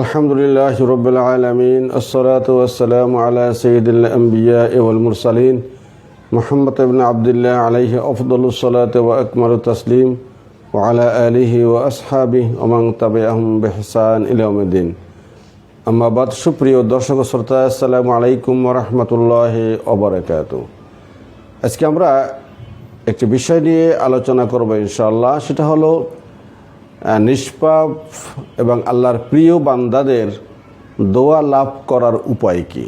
আলহামদুলিল্লাহ রবিল আলমিন আসসালাতাম আলা সঈদুল আম্বিয়া ওয়াল মুরসালিন। মোহাম্মদ ইবিন আবদুল্লাহ আলহি আফদুলসালাত ওয়া আকমর তসলিম ও আলা আলিহি ও আসহাবি ওমাং তাবে আহম বেহসান ইলামুদ্দিন আমাবাদ সুপ্রিয় দর্শক শ্রোতা, আসসালামু আলাইকুম রহমতুল্লাহ অবরাকাত আজকে আমরা একটি বিষয় নিয়ে আলোচনা করব ইনশাআল্লাহ, সেটা হলো নিষ্পাপ এবং আল্লাহর প্রিয় বান্দাদের দোয়া লাভ করার উপায় কি?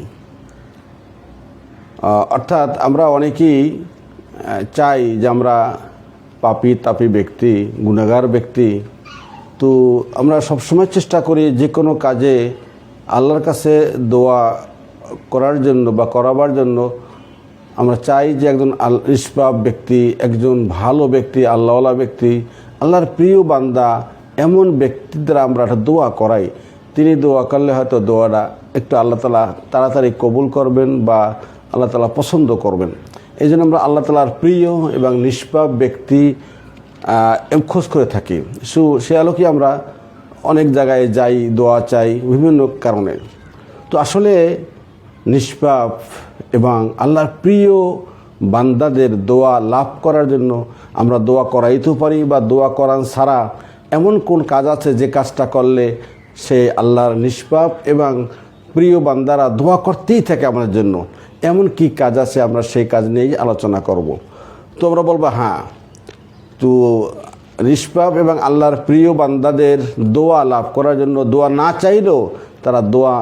অর্থাৎ আমরা অনেকেই চাই যে আমরা পাপি, তাপি ব্যক্তি গুণাগার ব্যক্তি। তো আমরা সবসময় চেষ্টা করি যে কোনো কাজে আল্লাহর কাছে দোয়া করার জন্য বা করাবার জন্য। আমরা চাই যে একজন আল, নিষ্পাপ ব্যক্তি, একজন ভালো ব্যক্তি, আল্লাহওয়ালা ব্যক্তি আল্লাহর প্রিয় বান্দা এমন ব্যক্তির দ্বারা আমরা একটা দোয়া করাই। তিনি দোয়া করলে হয়তো দোয়াটা একটু আল্লাহ তালা তাড়াতাড়ি কবুল করবেন বা আল্লাহ তালা পছন্দ করবেন। এই জন্য আমরা আল্লাহ তালার প্রিয় এবং নিষ্পাপ ব্যক্তি খোঁজ করে থাকি। সু, সে আলোকে আমরা অনেক জায়গায় যাই, দোয়া চাই বিভিন্ন কারণে। তো আসলে নিষ্পাপ এবং আল্লাহর প্রিয় বান্দাদের দোয়া লাভ করার জন্য আমরা দোয়া করাইতেও পারি বা দোয়া করান ছাড়া এমন কোন কাজ আছে যে কাজটা করলে সে আল্লাহর নিষ্পাপ এবং প্রিয় বান্দারা দোয়া করতেই থাকে আমাদের জন্য? এমন কি কাজ আছে আমরা সেই কাজ নিয়েই আলোচনা করব। তো আমরা বলব হ্যাঁ তো নিষ্পাপ এবং আল্লাহর প্রিয় বান্দাদের দোয়া লাভ করার জন্য দোয়া না চাইলেও তারা দোয়া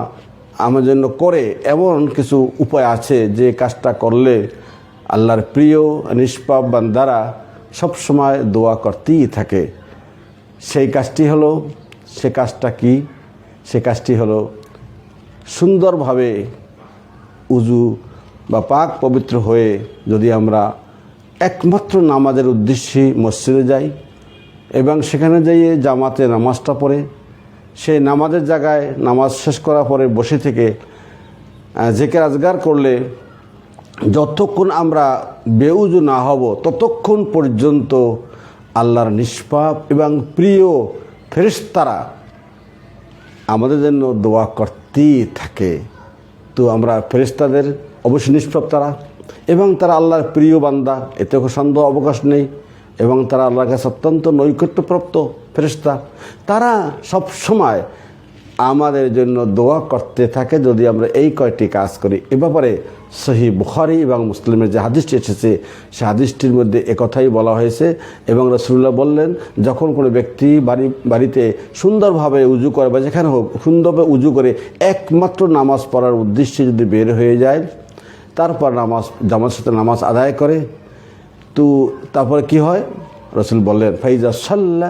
আমার জন্য করে, এমন কিছু উপায় আছে যে কাজটা করলে আল্লাহর প্রিয় নিষ্পাপ বান্দারা সবসময় দোয়া করতেই থাকে। সেই কাজটি হলো, সে কাজটা কি? সে কাজটি হলো সুন্দরভাবে উজু বা পাক পবিত্র হয়ে যদি আমরা একমাত্র নামাজের উদ্দেশ্যে মসজিদে যাই এবং সেখানে যাইয়ে জামাতে নামাজটা পড়ে, সেই নামাজের জায়গায় নামাজ শেষ করার পরে বসে থেকে জেকের আজগার করলে যতক্ষণ আমরা বেউজু না হব, ততক্ষণ পর্যন্ত আল্লাহর নিষ্পাপ এবং প্রিয় ফেরেশতারা আমাদের জন্য দোয়া করতেই থাকে। তো আমরা ফেরেশতাদের অবশ্যই নিষ্পাপ তারা এবং তারা আল্লাহর প্রিয় বান্দা, এতে সন্দেহ, অবকাশ নেই এবং তারা আল্লাহর কাছে অত্যন্ত নৈকট্যপ্রাপ্ত ফেরেশতা। তারা সব সময় আমাদের জন্য দোয়া করতে থাকে যদি আমরা এই কয়টি কাজ করি। এ ব্যাপারে সহি বুখারি এবং মুসলিমের যে হাদিসটি এসেছে, সে হাদিসটির মধ্যে একথাই বলা হয়েছে এবং রসুল্লাহ বললেন, যখন কোনো ব্যক্তি বাড়ি, বাড়িতে সুন্দরভাবে উজু করে বা যেখানে হোক, সুন্দরভাবে উজু করে একমাত্র নামাজ পড়ার উদ্দেশ্যে যদি বের হয়ে যায়, তারপর নামাজ জামার সাথে নামাজ আদায় করে, তো তারপরে কি হয়? রসুল বললেন, ফাইজা সাল্লা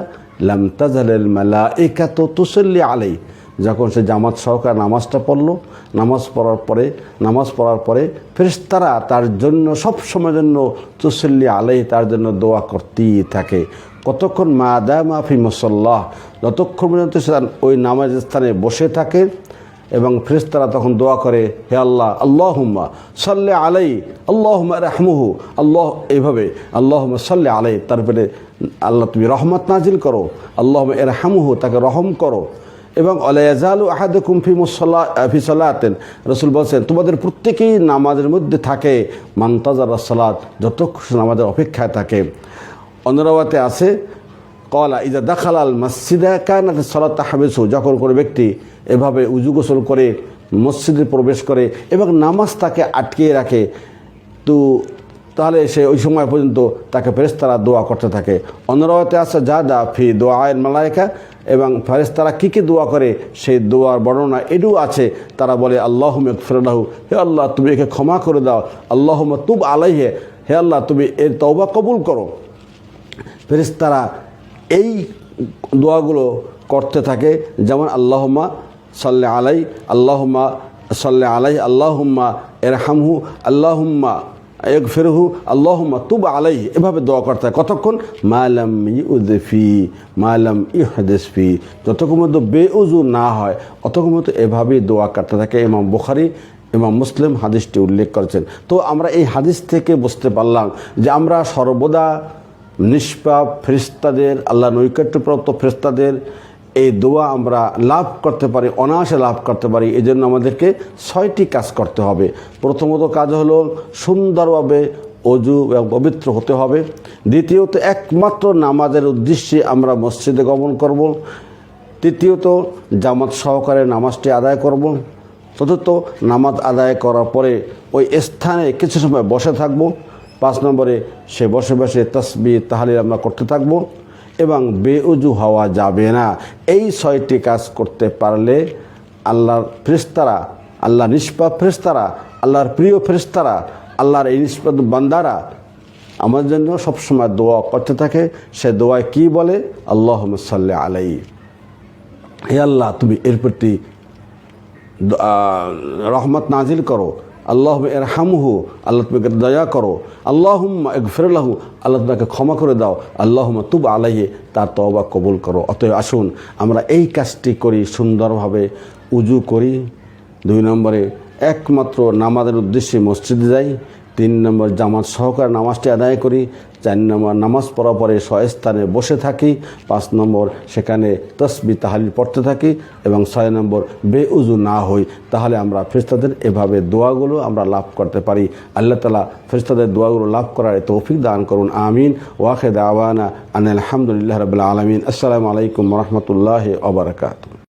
লাম তাজালেল মালা একা তো তুসল্লি আলাই যখন সে জামাত সহকার নামাজটা পড়ল, নামাজ পড়ার পরে, নামাজ পড়ার পরে ফেরেশতারা তার জন্য, সব সময়ের জন্য তুসল্লি আলাই তার জন্য দোয়া করতেই থাকে। কতক্ষণ মা দা মাফি মুসল্লাহ, যতক্ষণ পর্যন্ত সে ওই নামাজের স্থানে বসে থাকে এবং ফেরেশতারা তখন দোয়া করে, হে আল্লাহ আল্লাহ আল্লাহুম্মা সাল্লে আলাই, আল্লাহুম্মা রাহমুহু, আল্লাহ, এইভাবে, আল্লাহুম্মা সাল্লে আলাই, তারপরে আল্লাহ তুমি রহমত নাজিল করো আল্লাহ এর হামুহু তাকে রহম করো। এবং আলাইজালু আহাদ কুমফি মুসল্লা ফি সালাতেন। রসুল বলছেন, তোমাদের প্রত্যেকেই নামাজের মধ্যে থাকে মান্তাজার সালাত যতক্ষণ নামাজের অপেক্ষায় থাকে। অন্যরাওয়াতে আছে, কলা ইজা দাখাল আল মসজিদা কানাত সলাত হাবেসু যখন কোনো ব্যক্তি এভাবে উজু গোসল করে, মসজিদে প্রবেশ করে এবং নামাজ তাকে আটকিয়ে রাখে, তো তাহলে সে ওই সময় পর্যন্ত তাকে ফেরেস্তারা দোয়া করতে থাকে। অন্যরাতে আছে যা দা ফি দোয়া আয়ের মালায়কা এবং ফেরেস্তারা কী কী দোয়া করে, সেই দোয়ার বর্ণনা এটাও আছে। তারা বলে আল্লাহ ফিরাল্লাহু হে আল্লাহ, তুমি একে ক্ষমা করে দাও। আল্লাহ তুব আলাইহে, হে আল্লাহ, তুমি এর তওবা কবুল করো। ফেরেস্তারা এই দোয়াগুলো করতে থাকে, যেমন, আল্লাহম্মা সাল্লে আলাই, আল্লাহম্মা সাল্লে আলাই, আল্লাহম্মা এরহামহু আল্লাহম্মা এক ফেরহু আল্লাহম্মা তুব আলাই এভাবে দোয়া করতে হয় কতক্ষণ? মালাম ইউদফি মালাম ইহদেসফি যতক্ষণ মধ্যে বেউজু না হয়, অতক্ষণ মতো এভাবেই দোয়া করতে থাকে ইমাম বুখারি, ইমাম মুসলিম হাদিসটি উল্লেখ করেছেন। তো আমরা এই হাদিস থেকে বুঝতে পারলাম যে আমরা সর্বদা নিষ্পাপ ফেরিস্তাদের আল্লাহ নৈকট্যপ্রাপ্ত ফেরিস্তাদের এই দোয়া আমরা লাভ করতে পারি, অনায়াসে লাভ করতে পারি এই জন্য আমাদেরকে ছয়টি কাজ করতে হবে। প্রথমত কাজ হলো সুন্দরভাবে অজু এবং পবিত্র হতে হবে। দ্বিতীয়ত একমাত্র নামাজের উদ্দেশ্যে আমরা মসজিদে গমন করব। তৃতীয়ত জামাত সহকারে নামাজটি আদায় করব। চতুর্থ নামাজ আদায় করার পরে ওই স্থানে কিছু সময় বসে থাকব। পাঁচ নম্বরে সে বসে বসে তসবি তাহলে আমরা করতে থাকব। এবং বেউজু হওয়া যাবে না। এই ছয়টি কাজ করতে পারলে আল্লাহর ফেরেশতারা আল্লাহ নিষ্পাপ ফেরেশতারা, আল্লাহর প্রিয় ফেরেশতারা, আল্লাহর এই নিষ্পাপ বান্দারা আমার জন্য সবসময় দোয়া করতে থাকে। সে দোয়ায় কি বলে? আল্লাহ সাল্লি আলাই হে আল্লাহ, তুমি এর প্রতি রহমত নাজিল করো। আল্লাহ এর হামহু আল্লাহ তুমি দয়া করো। আল্লাহম্মা ফেরলাহু আল্লাহ তোমাকে ক্ষমা করে দাও। আল্লাহম্মা তুব আলাইয়ে তার তবা কবুল করো। অতএব আসুন, আমরা এই কাজটি করি সুন্দরভাবে, উজু করি। দুই নম্বরে, একমাত্র নামাজের উদ্দেশ্যে মসজিদে যাই। তিন নম্বর জামাত সহকারে নামাজটি আদায় করি, চার নম্বর নামাজ পড়া পরে স্বস্থানে বসে থাকি, পাঁচ নম্বর সেখানে তসবি তাহালিল পড়তে থাকি এবং ছয় নম্বর বেউজু না হই, তাহলে আমরা ফেরিস্তাদের এভাবে দোয়াগুলো আমরা লাভ করতে পারি। আল্লাহ তালা ফেরিস্তাদের দোয়াগুলো লাভ করার তৌফিক দান করুন, আমিন। ওয়াখেদ আওয়ানা আন আলহামদুলিল্লাহ রবিল্লা আলমিন। আসসালামু আলাইকুম রহমতুল্লাহ ওবরাকাতু